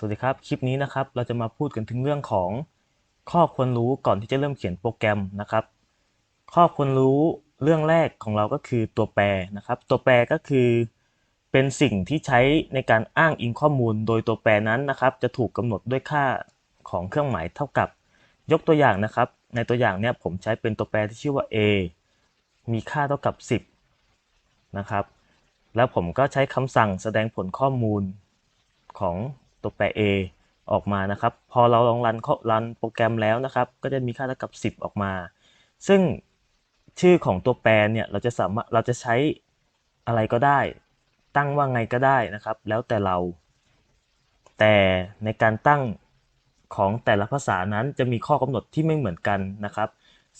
สวัสดีครับ คลิปนี้นะครับ เราจะมาพูดกันถึงเรื่องของข้อควรรู้ก่อนที่จะเริ่มเขียนโปรแกรมนะครับ ข้อควรรู้เรื่องแรกของเราก็คือตัวแปรนะครับ ตัวแปรก็คือเป็นสิ่งที่ใช้ในการอ้างอิงข้อมูล โดยตัวแปรนั้นนะครับ จะถูกกำหนดด้วยค่าของเครื่องหมายเท่ากับ ยกตัวอย่างนะครับ ในตัวอย่างเนี้ยผมใช้เป็นตัวแปรที่ชื่อว่า a มีค่าเท่ากับ 10นะครับ แล้วผมก็ใช้คำสั่งแสดงผลข้อมูลของ ตัวแปร a ออกมานะครับ พอเราลองรันรันโปรแกรมแล้วนะครับ ก็จะมีค่าเท่ากับ 10 ออกมา ซึ่งชื่อของตัวแปรเนี่ยเราจะสามารถเราจะใช้อะไรก็ได้ ตั้งว่าไงก็ได้นะครับ แล้วแต่เรา แต่ในการตั้งของแต่ละภาษานั้นจะมีข้อกำหนดที่ไม่เหมือนกันนะครับ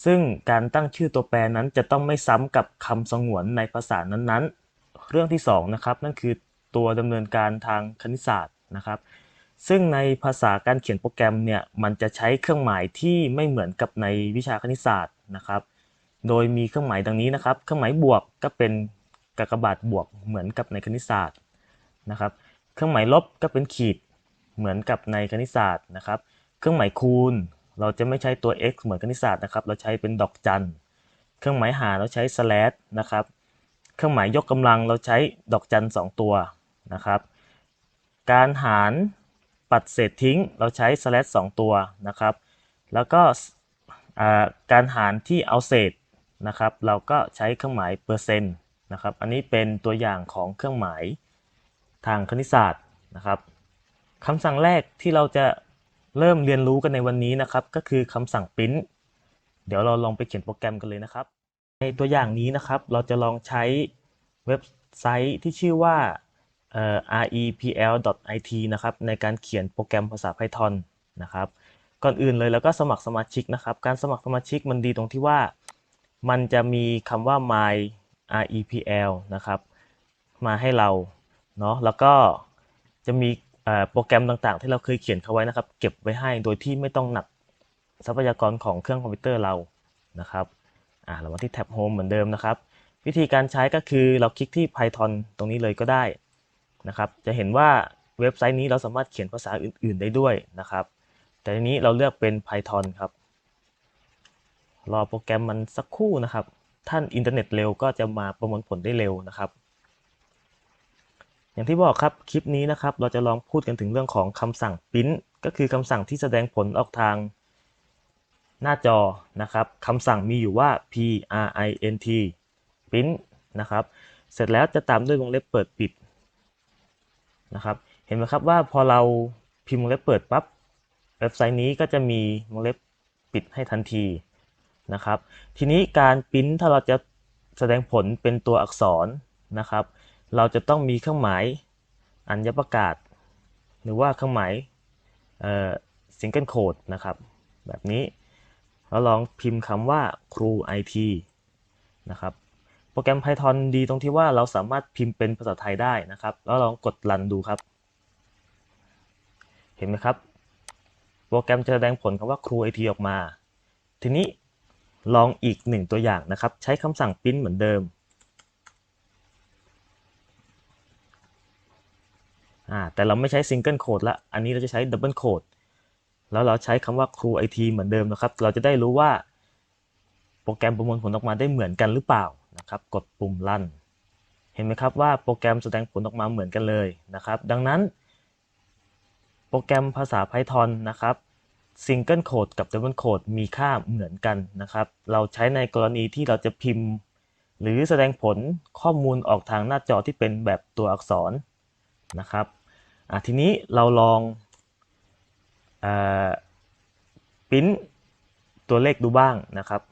ซึ่งการตั้งชื่อตัวแปรนั้นจะต้องไม่ซ้ำกับคำสงวนในภาษานั้นๆ เรื่องที่2นะครับนั่นคือตัวดำเนินการทางคณิตศาสตร์ นะครับ ซึ่งในภาษาการเขียนโปรแกรมเนี่ยมันจะใช้เครื่องหมายที่ไม่เหมือนกับในวิชาคณิตศาสตร์นะครับ โดยมีเครื่องหมายดังนี้นะครับ เครื่องหมายบวกก็เป็นกากบาทบวกเหมือนกับในคณิตศาสตร์นะครับ เครื่องหมายลบก็เป็นขีดเหมือนกับในคณิตศาสตร์นะครับ เครื่องหมายคูณเราจะไม่ใช้ตัว x เหมือนคณิตศาสตร์นะครับ เราใช้เป็นดอกจัน เครื่องหมายหารเราใช้ slash นะครับ เครื่องหมายยกกำลังเราใช้ดอกจันสองตัวนะครับ การหารปัดเศษทิ้ง เราใช้ slash สองตัวนะครับ แล้วก็การหารที่เอาเศษนะครับ เราก็ใช้เครื่องหมายเปอร์เซ็นต์นะครับ อันนี้เป็นตัวอย่างของเครื่องหมายทางคณิตศาสตร์นะครับคำสั่งแรกที่เราจะเริ่มเรียนรู้กันในวันนี้นะครับ ก็คือคำสั่ง print เดี๋ยวเราลองไปเขียนโปรแกรมกันเลยนะครับ ในตัวอย่างนี้นะครับ เราจะลองใช้เว็บไซต์ที่ชื่อว่า repl.it นะครับในการเขียนโปรแกรมภาษา Python นะครับก่อนอื่นเลยแล้วก็สมัครสมาชิกนะครับ การสมัครสมาชิกมันดีตรงที่ว่ามันจะมีคำว่า my repl นะครับมาให้เราเนาะแล้วก็จะมีโปรแกรมต่างๆ ที่เราเคยเขียนเขาไว้นะครับ เก็บไว้ให้โดยที่ไม่ต้องหนักทรัพยากรของเครื่องคอมพิวเตอร์เรานะครับอ่าเรามาที่แท็บ Home เหมือนเดิมนะครับ วิธีการใช้ก็คือเราคลิกที่ Python ตรงนี้เลยก็ได้ นะครับ จะเห็นว่าเว็บไซต์นี้เราสามารถเขียนภาษาอื่น ๆ ได้ด้วยนะครับ แต่ทีนี้เราเลือกเป็น Python ครับ รอโปรแกรมมันสักครู่นะครับ ท่านอินเทอร์เน็ตเร็วก็จะมาประมวลผลได้เร็วนะครับ อย่างที่บอกครับคลิปนี้นะครับ เราจะลองพูดกันถึงเรื่องของคำสั่ง print ก็คือคำสั่งที่แสดงผลออกทางหน้าจอนะครับคำสั่งมีอยู่ว่า print print นะครับ เสร็จแล้วจะตามด้วยวงเล็บเปิดปิด นะครับ เห็นไหมครับว่าพอเราพิมพ์วงเล็บเปิดปั๊บเว็บไซต์นี้ก็จะมีวงเล็บปิดให้ทันทีนะครับ ทีนี้การพิมพ์ถ้าเราจะแสดงผลเป็นตัวอักษรนะครับ เราจะต้องมีเครื่องหมายอัญญประกาศ หรือว่าเครื่องหมายซิงเกิลโคดนะครับ แบบนี้เราลองพิมพ์คำว่าครู IT นะครับ โปรแกรม Python ดีตรงที่ว่าเราสามารถพิมพ์เป็นภาษาไทยได้นะครับ แล้วลองกดรันดูครับ เห็นไหมครับ โปรแกรมจะแสดงผลคำว่าครู IT ออกมา ทีนี้ลองอีกหนึ่งตัวอย่างนะครับ ใช้คำสั่ง print เหมือนเดิมแต่เราไม่ใช้ single code ละ อันนี้เราจะใช้ double code แล้วเราใช้คำว่าครูไอทีเหมือนเดิมนะครับ เราจะได้รู้ว่าโปรแกรมประมวลผลออกมาได้เหมือนกันหรือเปล่า นะครับกดปุ่มลั่น เห็นไหมครับว่าโปรแกรมแสดงผลออกมาเหมือนกันเลยนะครับ ดังนั้น โปรแกรมภาษา Python นะครับ Single Code กับ Double Code มีค่าเหมือนกันนะครับ เราใช้ในกรณีที่เราจะพิมพ์ หรือแสดงผลข้อมูลออกทางหน้าจอที่เป็นแบบตัวอักษรนะครับทีนี้เราลองพิมพ์ตัวเลขดูบ้างนะครับ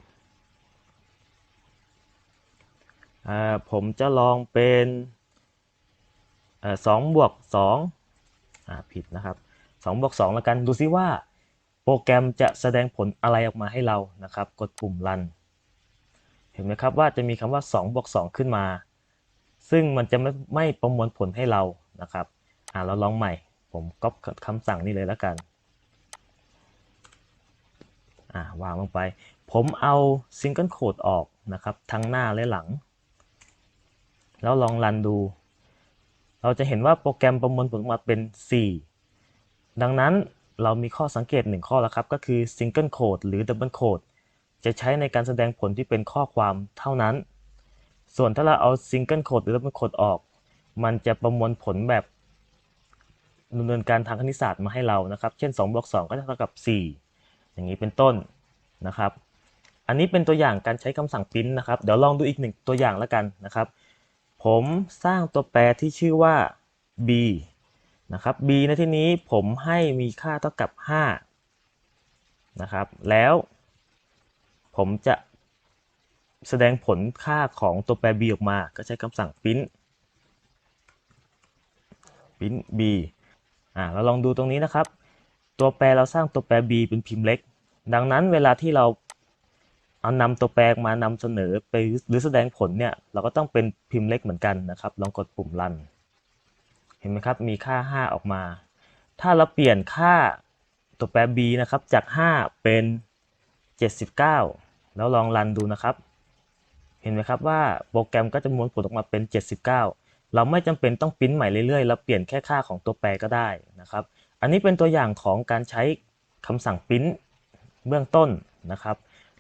ผมจะลองเป็นสองบวกสองผิดนะครับสองบวกสองแล้วกันดูซิว่า โปรแกรมจะแสดงผลอะไรออกมาให้เรานะครับ กดปุ่มรัน เห็นไหมครับว่าจะมีคำว่า2บวก2ขึ้นมา ซึ่งมันจะไม่ไม่ประมวลผลให้เรานะครับอ่าเราลองใหม่ ผมก๊อปคำสั่งนี้เลยแล้วกันวางลงไป ผมเอาซิงเกิลโคดออกนะครับ ทั้งหน้าและหลัง แล้วลองรันดู เราจะเห็นว่าโปรแกรมประมวลผลออกมาเป็น 4 ดังนั้นเรามีข้อสังเกตหนึ่งข้อแล้วครับ ก็คือ Single Code หรือ Double Code จะใช้ในการแสดงผลที่เป็นข้อความเท่านั้น ส่วนถ้าเราเอา Single Code หรือ Double Code ออก มันจะประมวลผลแบบดำเนินการทางคณิตศาสตร์มาให้เรานะครับ เช่น2บวก2ก็จะเท่ากับ 4 อย่างนี้เป็นต้นนะครับ อันนี้เป็นตัวอย่างการใช้คำสั่งพิมพ์นะครับ เดี๋ยวลองดูอีกหนึ่งตัวอย่างแล้วกันนะครับ ผมสร้างตัวแปรที่ชื่อว่า b นะครับ b ในที่นี้ผมให้มีค่าเท่ากับ 5 นะครับ แล้ว ผมจะแสดงผลค่าของตัวแปร b ออกมา ก็ใช้คำสั่ง print print b อ่า เราลองดูตรงนี้นะครับ ตัวแปรเราสร้างตัวแปร b เป็นพิมพ์เล็ก ดังนั้นเวลาที่เรา เอานำตัวแปรมานำเสนอไปหรือแสดงผลเนี่ยเราก็ต้องเป็นพิมพ์เล็กเหมือนกันนะครับ ลองกดปุ่ม run เห็นไหมครับมีค่า 5 ออกมา ถ้าเราเปลี่ยนค่าตัวแปร b นะครับจาก 5 เป็น 79 แล้วลองรันดูนะครับ เห็นไหมครับว่าโปรแกรมก็จะม้วนผลออกมาเป็น 79 เราไม่จำเป็นต้องปริ้นใหม่เรื่อยๆ เราเปลี่ยนแค่ค่าของตัวแปรก็ได้นะครับ อันนี้เป็นตัวอย่างของการใช้คำสั่งปริ้นเบื้องต้นนะครับ